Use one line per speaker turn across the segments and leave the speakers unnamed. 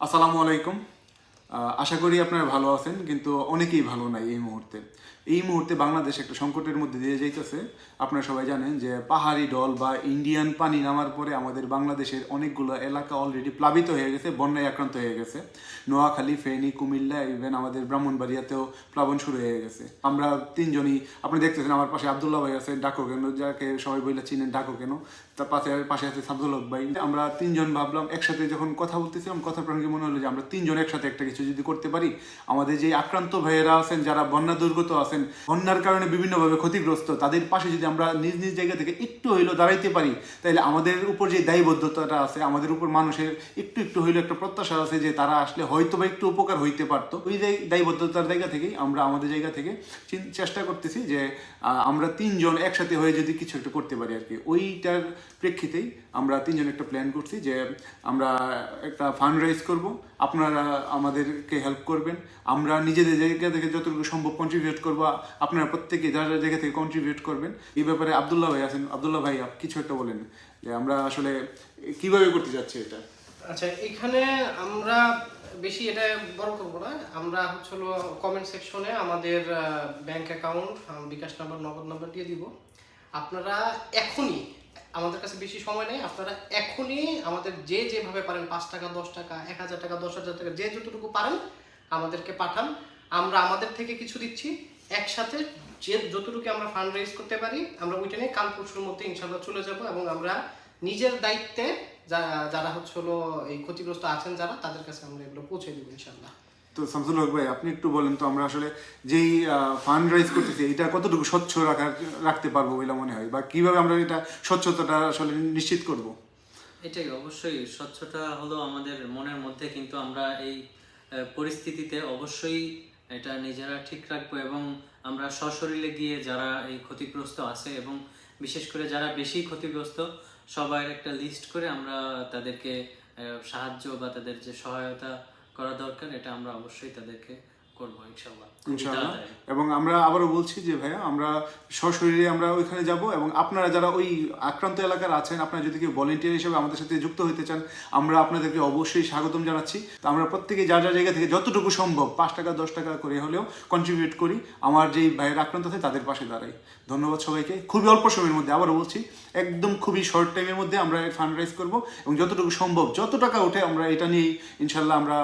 আসসালামু আলাইকুম। আশা করি আপনারা ভালো আছেন কিন্তু অনেকেই ভালো নাই এই মুহূর্তে। এই মুহূর্তে বাংলাদেশ একটা সংকটের মধ্যে দিয়ে যাইতেছে। আপনারা সবাই জানেন যে পাহাড়ি ডল বা ইন্ডিয়ান পানি নামার পরে আমাদের বাংলাদেশের অনেকগুলো এলাকা অলরেডি প্লাবিত হয়ে গেছে, বন্যায় আক্রান্ত হয়ে গেছে। নোয়াখালী, ফেনী, কুমিল্লা ইভেন আমাদের ব্রাহ্মণবাড়িয়াতেও প্লাবন শুরু হয়ে গেছে। আমরা তিনজনই, আপনি দেখতেছেন আমার পাশে আবদুল্লাহ ভাই আছে, ডাকো কেন, যাকে সবাই বলে চিনেন ডাকো কেন, তার পাশে পাশে আছে সাবদুল ভাই। আমরা তিনজন ভাবলাম, একসাথে যখন কথা বলতেছিলাম, কথা প্রাঙ্গে মনে হলো যে আমরা তিনজন একসাথে একটা কিছু যদি করতে পারি। আমাদের যে আক্রান্ত ভাইয়েরা আছেন, যারা বন্যা দুর্গত আছেন বন্যার কারণে বিভিন্নভাবে ক্ষতিগ্রস্ত, তাদের পাশে যদি আমরা নিজ নিজ জায়গা থেকে একটু হইলেও দাঁড়াইতে পারি, তাহলে আমাদের উপর যে দায়বদ্ধতাটা আছে, আমাদের উপর মানুষের একটু একটু হইলেও একটা প্রত্যাশা আছে যে তারা আসলে হয়তো বা একটু উপকার হইতে পারতো। ওই দায়- দায়বদ্ধতার জায়গা থেকেই আমরা আমাদের জায়গা থেকে চেষ্টা করতেছি যে আমরা তিনজন একসাথে হয়ে যদি কিছু একটা করতে পারি আর কি। ওইটার প্রেক্ষিতেই আমরা তিনজন একটা প্ল্যান করছি যে, আমরা একটা ফান্ড রাইজ করব। আপনারা আমাদেরকে হেল্প করবেন। আমরা নিজেদের জায়গা থেকে যতটুকু সম্ভব কন্ট্রিবিউট করব। আপনারা প্রত্যেকে যার যার জায়গা থেকে কন্ট্রিবিউট করবেন, এই ব্যাপারে আবদুল্লাহ ভাই আছেন। আবদুল্লাহ ভাই কিছু একটা বলেন যে আমরা আসলে কীভাবে করতে যাচ্ছি এটা?
আচ্ছা এখানে আমরা বেশি এটা বড় করব না। আমরা হচ্ছে কমেন্ট সেকশনে আমাদের bank account Bikash number, Nagad number দিয়ে দিব। আপনারা এখনই, আমাদের কাছে বেশি সময় নেই, আপনারা এখনই আমাদের যে যেভাবে পারেন, পাঁচ টাকা, দশ টাকা, এক হাজার টাকা, দশ হাজার টাকা, যে যতটুকু পারেন আমাদেরকে পাঠান। আমরা আমাদের থেকে কিছু দিচ্ছি। একসাথে যে যতটুকু আমরা ফান্ড রেজ করতে পারি আমরা ওইটা নিয়ে কাল পরশুর মধ্যে ইনশাল্লাহ চলে যাব এবং আমরা নিজের দায়িত্বে যা- যারা হচ্ছে হলো এই ক্ষতিগ্রস্ত আছেন যারা তাদের কাছে আমরা এগুলো পৌঁছে দেবো ইনশাল্লাহ
তো শামসুল হক ভাই আপনি একটু বলেন তো আমরা আসলে যেই ফান্ড রাইজ করতেছি এটা কতটুকু স্বচ্ছ রাখার রাখতে পারব বলে মনে হয়? বা কীভাবে আমরা এটা স্বচ্ছতাটা আসলে নিশ্চিত করব?
এটাই অবশ্যই স্বচ্ছতা হলো আমাদের মনের মধ্যে কিন্তু আমরা এই পরিস্থিতিতে অবশ্যই এটা নিজেরা ঠিক রাখব এবং আমরা সশরীরে গিয়ে যারা এই ক্ষতিগ্রস্ত আছে এবং বিশেষ করে যারা বেশি ক্ষতিগ্রস্ত, সবার একটা লিস্ট করে আমরা তাদেরকে সাহায্য বা তাদের যে সহায়তা করা দরকার, এটা আমরা অবশ্যই তাদেরকে করব ইনশাল্লাহ। খুবই
এবং আমরা আবারও বলছি যে ভাইয়া আমরা সশরীরে আমরা ওইখানে যাব এবং আপনারা যারা ওই আক্রান্ত এলাকার আছেন আপনারা যদি কেউ ভলেন্টিয়ার হিসেবে আমাদের সাথে যুক্ত হতে চান আমরা আপনাদেরকে অবশ্যই স্বাগতম জানাচ্ছি। তো আমরা প্রত্যেকে যার যার জায়গা থেকে যতটুকু সম্ভব পাঁচ টাকা দশ টাকা করে হলেও কন্ট্রিবিউট করি আমার যেই ভাইয়ের আক্রান্ত আছে তাদের পাশে দাঁড়াই। ধন্যবাদ সবাইকে। খুবই অল্প সময়ের মধ্যে আবারও বলছি একদম খুবই শর্ট টাইমের মধ্যে আমরা ফান্ড রাইজ করব এবং যতটুকু সম্ভব যত টাকা ওঠে আমরা এটা নিয়েই ইনশাল্লাহ আমরা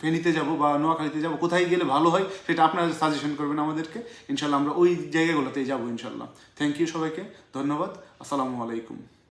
ফেনীতে যাব বা নোয়াখালীতে যাব কোথায় গেলে ভালো হয়, সেটা আপনারা সাজেশন করবেন আমাদেরকে। ইনশাল্লাহ আমরা ওই জায়গাগুলোতেই যাব ইনশাল্লাহ। থ্যাংক ইউ সবাইকে, ধন্যবাদ, আসসালামু আলাইকুম।